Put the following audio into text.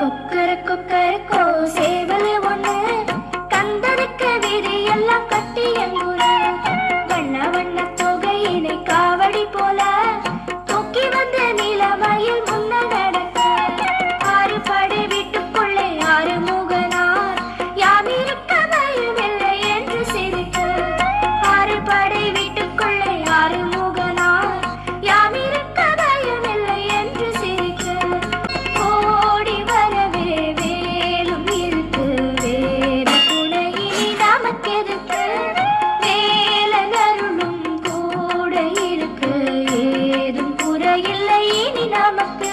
கொக்கர கொக்கர கோ சேவல ஒண்ணு. கந்தனுக்கு விதி எல்லாம் கட்டி எங்கும் நமக்கு